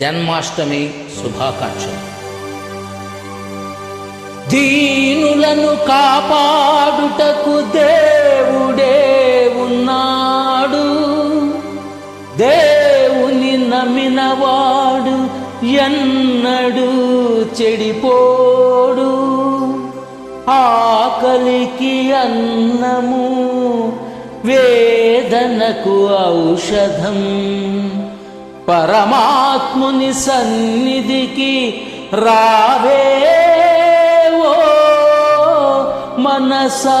జన్మాష్టమి శుభాకాంక్షలు. దీనులను కాపాడుటకు దేవుడే ఉన్నాడు. దేవుని నమ్మినవాడు ఎన్నడు చెడిపోడు. ఆకలికి అన్నము వేదనకు ఔషధం. పరమాత్ముని సన్నిధికి రావే ఓ మనసా.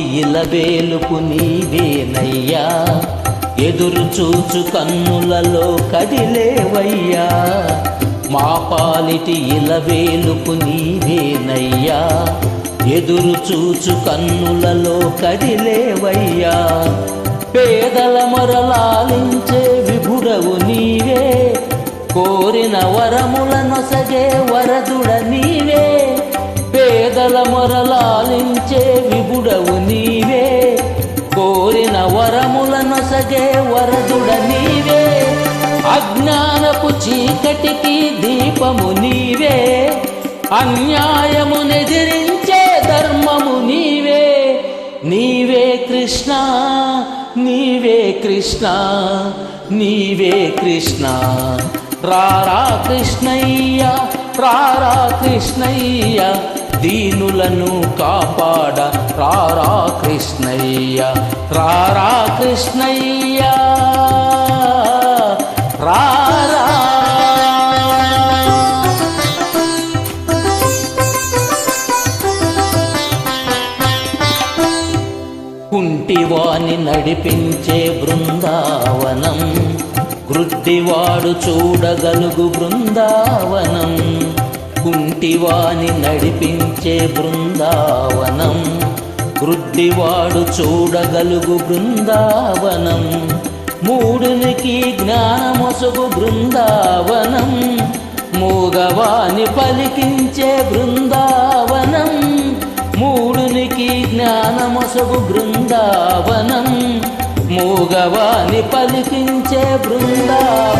ఇలవేలుపు నీవేనయ్యా. ఎదురు చూచు కన్నులలో కదిలేవయ్యా. మా పాలిటి ఇలవేలుపు నీవేనయ్యా. ఎదురు చూచు కన్నులలో కదిలేవయ్యా. పేదల మొరలాలించే విభురవు నీవే. కోరిన వరముల నొసగే వరదుడ నీవే. పేదల మొరలాలించే విభుడవు నీవే. కోరిన వరముల నొసగే వరదుడ నీవే. అజ్ఞానపు చీకటికి దీపము నీవే. అన్యాయము అన్యాయమునెదిరించే ధర్మము నీవే. నీవే కృష్ణ నీవే కృష్ణ నీవే కృష్ణ. రారా కృష్ణయ్య రారా కృష్ణయ్య. దీనులను కాపాడ రారా కృష్ణయ్య రారా కృష్ణయ్య రారా. కుంటివాని నడిపించే బృందావనం వృద్ధివాడు చూడగలుగు బృందావనం. కుంటివాని నడిపించే బృందావనం. వృద్ధివాడు చూడగలుగు బృందావనం. మూడునికి జ్ఞానమొసగు బృందావనం. మూగవాని పలికించే బృందావనం. మూడునికి జ్ఞానమొసగు బృందావనం. మూగవాని పలికించే బృందావనం.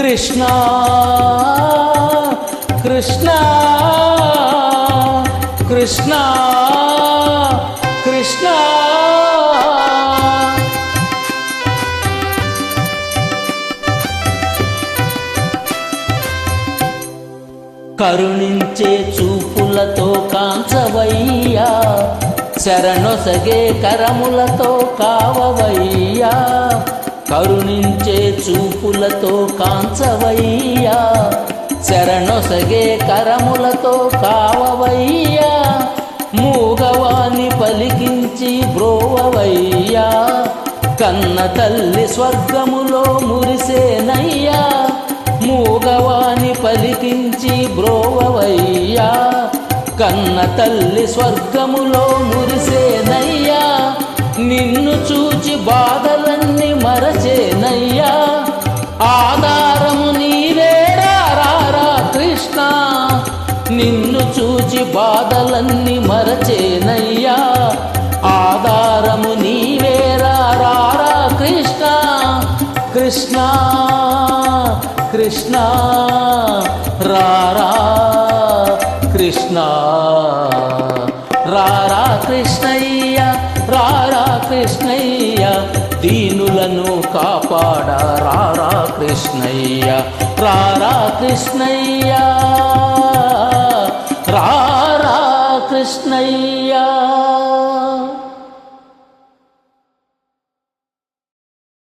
కృష్ణ కృష్ణ కృష్ణ కృష్ణ. కరుణించే చూపులతో కాంచవయ్యా శరణొసగే కరములతో కావవయ్యా. కరుణించే చూపులతో కాంచవయ్యా శరణొసగే కరములతో కావవయ్యా మూగవాని పలికించి బ్రోవవయ్యా కన్న తల్లి స్వర్గములో మురిసేనయ్యా మూగవాని పలికించి బ్రోవవయ్యా కన్న తల్లి స్వర్గములో మురిసేనయ్యా నిన్ను చూ బాధలన్నీ మరచేనయ్యా. ఆధారము నీవేరా రారా కృష్ణ. కృష్ణ కృష్ణ రారా కృష్ణ. రారా కృష్ణయ్య రారా కృష్ణయ్య. దీనులను కాపాడ రారా కృష్ణయ్య. రారా కృష్ణయ్యా. రారా కృష్ణయ్య